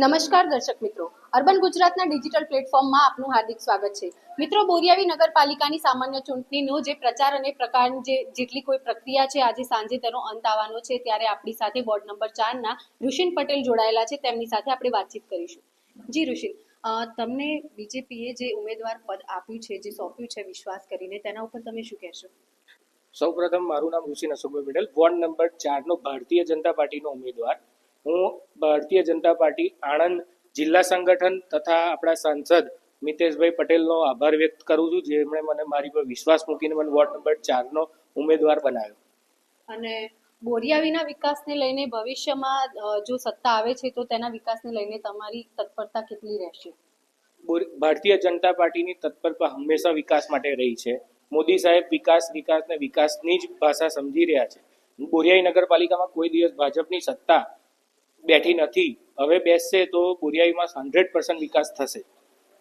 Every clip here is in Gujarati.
નમસ્કાર દર્શક મિત્રો. અર્બન ગુજરાતના ડિજિટલ પ્લેટફોર્મમાં આપનું હાર્દિક સ્વાગત છે. મિત્રો, બોરિયાવી નગરપાલિકાની સામાન્ય ચૂંટણીનો જે પ્રચાર અને પ્રકારની જે જેટલી કોઈ પ્રક્રિયા છે, આજે સાંજે તેનો અંત આવવાનો છે, ત્યારે આપણી સાથે વોર્ડ નંબર ચારના ઋષિન પટેલ જોડાયેલા છે. તેમની સાથે આપણે વાતચીત કરીશું. જી, ઋષિન. તમને બીજેપીએ જે ઉમેદવાર પદ આપ્યું છે, જે સોંપ્યું છે, વિશ્વાસ કરીને, તેના ઉપર તમે શું કહેશો? સૌપ્રથમ મારું નામ ઋષિન અશોકભાઈ પટેલ. વોર્ડ નંબર ચારનો ભારતીય જનતા પાર્ટીનો ઉમેદવાર. હું ભારતીય જનતા પાર્ટી આણંદ જિલ્લા સંગઠન તથા આપણા સાંસદ મિતેશભાઈ પટેલનો આભાર વ્યક્ત કરું છું જેમણે મને મારી પર વિશ્વાસ મૂકીને મને વોર્ડ નંબર ચારનો ઉમેદવાર બનાવ્યો. અને બોરિયાવીના વિકાસને લઈને ભવિષ્યમાં જો સત્તા આવે છે તો તેના વિકાસને લઈને તમારી તત્પરતા કેટલી રહેશે? ભારતીય જનતા પાર્ટીની તત્પરતા હંમેશા વિકાસ માટે રહી છે. મોદી સાહેબ વિકાસ વિકાસ ને વિકાસની જ ભાષા સમજી રહ્યા છે. બોરિયાઈ નગરપાલિકામાં કોઈ દિવસ ભાજપની સત્તા બેઠી નથી. હવે બેસશે તો બોરિયાવીમાં હંડ્રેડ પર્સન્ટ વિકાસ થશે.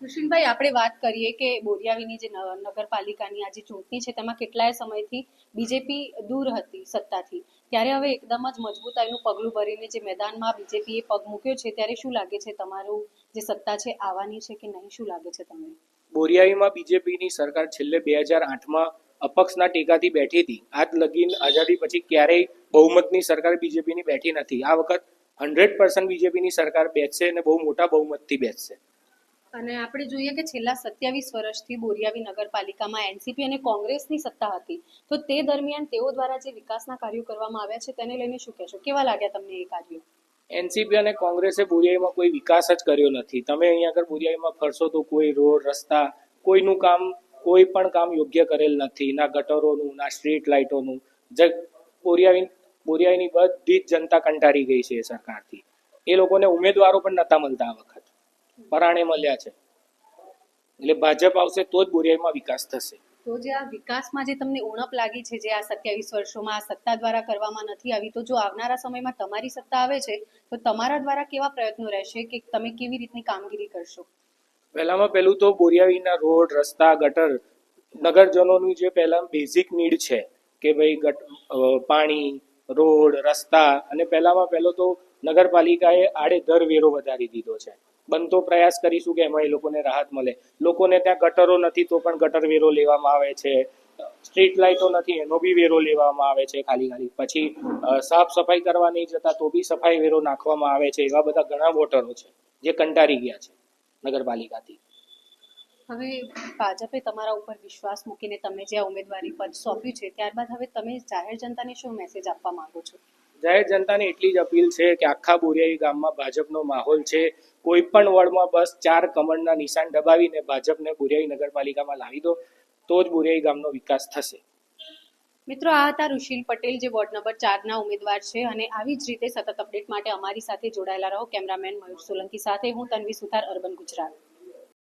કૃષ્ણભાઈ આપણે વાત કરીએ કે બોરિયાવીની જે નગરપાલિકાની આ જે ચૂંટણી છે તેમાં કેટલાય સમયથી બીજેપી દૂર હતી સત્તાથી. ત્યારે હવે એકદમ જ મજબૂતાઈનું પગલું ભરીને જે મેદાનમાં બીજેપીએ પગ મૂક્યો છે ત્યારે શું લાગે છે તમારું જે સત્તા છે આવવાની છે કે નહીં? શું લાગે છે તમને? બોરિયાઈમાં બીજેપીની સરકાર છેલ્લે બે હજાર આઠમાં અપક્ષના ટેકાથી બેઠી હતી. આજ લગીન આઝાદી પછી ક્યારેય બહુમતની સરકાર બીજેપીની બેઠી નથી. આ વખત હંડ્રેડ પર્સન્ટ બીજેપીની સરકાર બેસશે અને બહુ મોટા બહુમતથી બેસશે. અને આપણે જોઈએ કે છેલ્લા સત્યાવીસ વર્ષથી બોરિયાવી નગરપાલિકામાં એનસીપી અને કોંગ્રેસની સત્તા હતી. તો તે દરમિયાન તેઓ દ્વારા જે વિકાસના કાર્યો કરવામાં આવ્યા છે તેને લઈને શું કહેશો? કેવા લાગ્યા તમને એ કાર્યો? એનસીપી અને કોંગ્રેસે બોરિયાઈમાં કોઈ વિકાસ જ કર્યો નથી. તમે અહીંયા આગળ બોરિયાઈમાં ફરશો તો કોઈ રોડ રસ્તા કોઈનું કામ કોઈ પણ કામ યોગ્ય કરેલ નથી. ના ગટરોનું ના સ્ટ્રીટ લાઇટોનું. જે બોરિયાવી બોરિયાઈની બધી જ જનતા કંટાળી ગઈ છે સરકારથી. એ લોકોને ઉમેદવારો પણ નતા મળતા આ વખત. પરાણે મળ્યા છે. એટલે ભાજપ આવશે તો જ બોરિયાઈમાં વિકાસ થશે. તો જે આ વિકાસમાં જે તમને ઉણપ લાગી છે જે આ સત્યાવીસ વર્ષોમાં સત્તા દ્વારા કરવામાં નથી આવી તો જો આવનારા સમયમાં તમારી સત્તા આવે છે તો તમારા દ્વારા કેવા પ્રયત્નો રહેશે કે તમે કેવી રીતની કામગીરી કરશો? પહેલામાં પહેલું તો બોરિયાવીના રોડ રસ્તા ગટર નગરજનોનું જે પહેલા બેઝિક નીડ છે કે ભાઈ ગટ પાણી રોડ, રસ્તા અને પહેલામાં પહેલો તો નગરપાલિકાએ આડેધર વેરો વધારી દીધો છે. બનતો પ્રયાસ કરીશું કે એમાં એ લોકોને રાહત મળે. લોકોને ત્યાં ગટરો નથી તો પણ ગટર વેરો લેવામાં આવે છે. સ્ટ્રીટ લાઇટો નથી, એનો બી વેરો લેવામાં આવે છે ખાલી ખાલી. પછી સાફ સફાઈ કરવા નહીં જતા તો બી સફાઈ વેરો નાખવામાં આવે છે એવા બધા ઘણા વોટરો છે જે કંટાળી ગયા છે નગરપાલિકાથી. હવે ભાજપે તમારા ઉપર વિશ્વાસ મૂકીને તમે જે ઉમેદવારી પદ સોંપ્યું છે ત્યારબાદ હવે તમે જાહેર જનતાને શું મેસેજ આપવા માંગો છો? જાહેર જનતાને એટલી જ અપીલ છે કે આખા બોરિયાઈ ગામમાં ભાજપનો માહોલ છે. કોઈ પણ વોર્ડમાં બસ ચાર કમળના નિશાન દબાવીને ભાજપને બોરિયાઈ નગરપાલિકામાં લાવી દો તો જ બોરિયાઈ ગામનો વિકાસ થશે. મિત્રો આ હતા ઋષિલ પટેલ જે વોર્ડ નંબર ચારના ઉમેદવાર છે અને આવી જ રીતે સતત અપડેટ માટે અમારી સાથે જોડાયેલા રહો. કેમેરામેન મયુર સોલંકી સાથે હું તન્વી સુથાર અર્બન ગુજરાત.